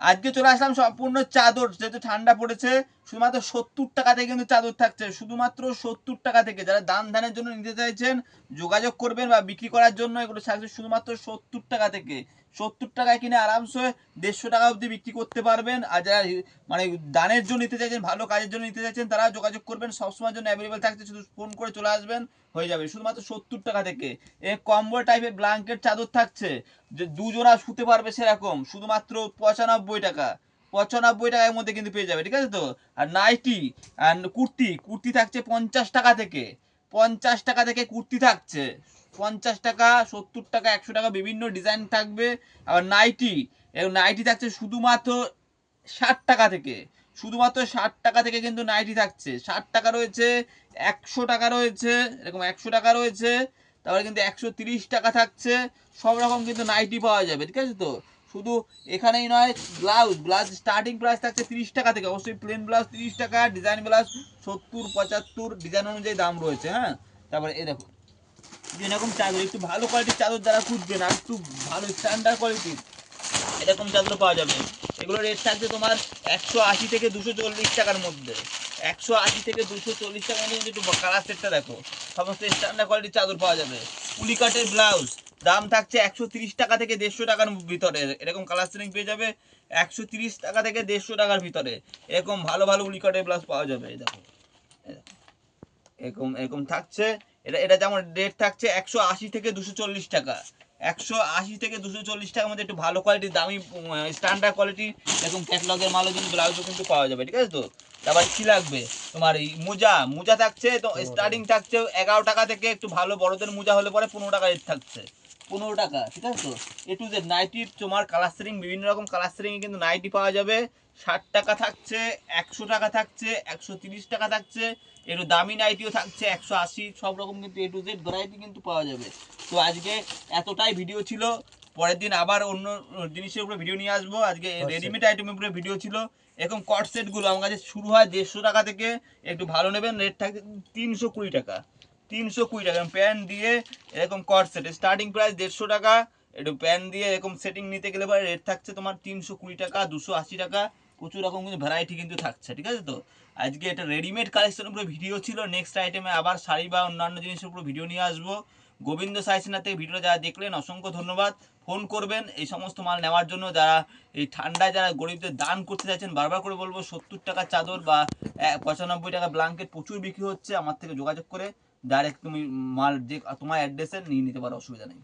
আজকে চলে আসলাম সম্পূর্ণ চাদর যেহেতু ঠান্ডা পড়েছে। শুধুমাত্র সত্তর টাকা থেকে কিন্তু চাদর থাকছে। শুধুমাত্র সত্তর টাকা থেকে। যারা দান ধানের জন্য নিতে চাইছেন, যোগাযোগ করবেন বা বিক্রি করার জন্য এগুলো থাকছে শুধুমাত্র সত্তর টাকা থেকে। সত্তর টাকায় কিনে আরামসে দেড়শো টাকা অবধি বিক্রি করতে পারবেন। আর যারা মানে দানের জন্য নিতে চাইছেন, ভালো কাজের জন্য নিতে চাইছেন তারা যোগাযোগ করবেন। সবসময়ের জন্য অ্যাভেলেবেল থাকছে। শুধু ফোন করে চলে আসবেন, হয়ে যাবে। শুধুমাত্র সত্তর টাকা থেকে। এ কম্বল টাইপের ব্ল্যাঙ্কেট চাদর থাকছে। যে দুজনা শুতে পারবে সেরকম। শুধুমাত্র পঁচানব্বই টাকা। পঁচানব্বই টাকার মধ্যে কিন্তু পেয়ে যাবে, ঠিক আছে তো? আর নাইটি আর কুর্তি কুর্তি থাকছে পঞ্চাশ টাকা থেকে, পঞ্চাশ টাকা থেকে কুর্তি থাকছে, পঞ্চাশ টাকা, সত্তর টাকা, একশো টাকা, বিভিন্ন ডিজাইন থাকবে। আবার নাইটি এবং নাইটি থাকছে শুধুমাত্র ষাট টাকা থেকে, শুধুমাত্র ষাট টাকা থেকে কিন্তু নাইটি থাকছে। ষাট টাকা রয়েছে, একশো টাকা রয়েছে, এরকম একশো টাকা রয়েছে, তারপরে কিন্তু একশো টাকা থাকছে, সব রকম কিন্তু নাইটি পাওয়া যাবে, ঠিক আছে তো? শুধু এখানেই নয় ব্লাউজ ব্লাউজ স্টার্টিং প্রাইস থাকছে তিরিশ টাকা থেকে। অবশ্যই প্লেন ব্লাউজ তিরিশ টাকা ডিজাইন ব্লাউজ সত্তর, পঁচাত্তর ডিজাইন অনুযায়ী দাম রয়েছে হ্যাঁ? তারপরে এই দেখো এরকম চাদর, একটু ভালো কোয়ালিটির চাদর যারা খুঁজবেন, আর একটু ভালো স্ট্যান্ডার্ড কোয়ালিটির এরকম চাদর পাওয়া যাবে। এগুলো রেট থাকছে তোমার একশো আশি থেকে দুশো চল্লিশ টাকার মধ্যে। একশো আশি থেকে দুশো চল্লিশ টাকার মধ্যে একটু কালার সেটটা দেখো, সমস্ত স্ট্যান্ডার্ড কোয়ালিটির চাদর পাওয়া যাবে। পুলি কাটের ব্লাউজ দাম থাকছে একশো টাকা থেকে দেড়শো টাকার ভিতরে। এরকম কালার সেটিং পেয়ে যাবে একশো টাকা থেকে দেড়শো টাকার ভিতরে। এরকম ভালো ভালো উলিকটের ব্লাউজ পাওয়া যাবে দেখো। এরকম এরকম থাকছে। এটা এটা যেমন রেট থাকছে একশো আশি থেকে দুশো টাকা। একশো আশি থেকে দুশো চল্লিশ টাকার মধ্যে একটু ভালো কোয়ালিটির দামি স্ট্যান্ডার্ড কোয়ালিটি এরকম ক্যাটলগের মালও কিন্তু ব্লাউজও কিন্তু পাওয়া যাবে, ঠিক আছে তো? তারপর কি লাগবে? তোমার এই মোজা মোজা থাকছে তো স্টার্টিং থাকছে এগারো টাকা থেকে একটু ভালো বড়দের মোজা হলে পরে পনেরো টাকা রেট থাকছে। পনেরো টাকা ঠিক আছে তো? এ টু জেড নাইটি তোমার কালার সেটিং বিভিন্ন রকম কালার সেটিং কিন্তু নাইটি পাওয়া যাবে। ষাট টাকা থাকছে একশো টাকা থাকছে একশো তিরিশ টাকা থাকছে একটু দামি নাইটিও থাকছে একশো আশি সব রকম কিন্তু এ টু জেড ভ্যারাইটি কিন্তু পাওয়া যাবে। তো আজকে এতটাই ভিডিও ছিল পরের দিন আবার অন্য জিনিসের উপরে ভিডিও নিয়ে আসব। আজকে রেডিমেড আইটেমের উপরে ভিডিও ছিল। এরকম কট সেটগুলো আমার কাছে শুরু হয় দেড়শো টাকা থেকে একটু ভালো নেবেন রেট থাকে তিনশো কুড়ি টাকা। তিনশো কুড়ি টাকা প্যান্ট দিয়ে এরকম কট সেট স্টার্টিং প্রাইস দেড়শো টাকা, একটু প্যান্ট দিয়ে এরকম সেটিং নিতে গেলে পরে রেট থাকছে তোমার তিনশো কুড়ি টাকা, দুশো আশি টাকা, প্রচুর রকম কিন্তু ভ্যারাইটি কিন্তু থাকছে, ঠিক আছে তো? আজকে এটা রেডিমেড কালেকশনের উপরে ভিডিও ছিল নেক্সট আইটেমে আবার শাড়ি বা অন্যান্য জিনিসের উপর ভিডিও নিয়ে আসব। গোবিন্দ সাইসেনাতে ভিডিওটা যারা দেখলেন, অসংখ্য ধন্যবাদ। ফোন করবেন, এই সমস্ত মাল নেওয়ার জন্য যারা এই ঠান্ডায় যারা গরিবদের দান করতে চাইছেন, বারবার করে বলব, সত্তর টাকা চাদর বা পঁচানব্বই টাকা ব্লাঙ্কেট প্রচুর বিক্রি হচ্ছে, আমার থেকে যোগাযোগ করে ডাইরেক্ট তুমি মাল যে, তোমার অ্যাড্রেসে নিয়ে নিতে পারো, অসুবিধা নেই।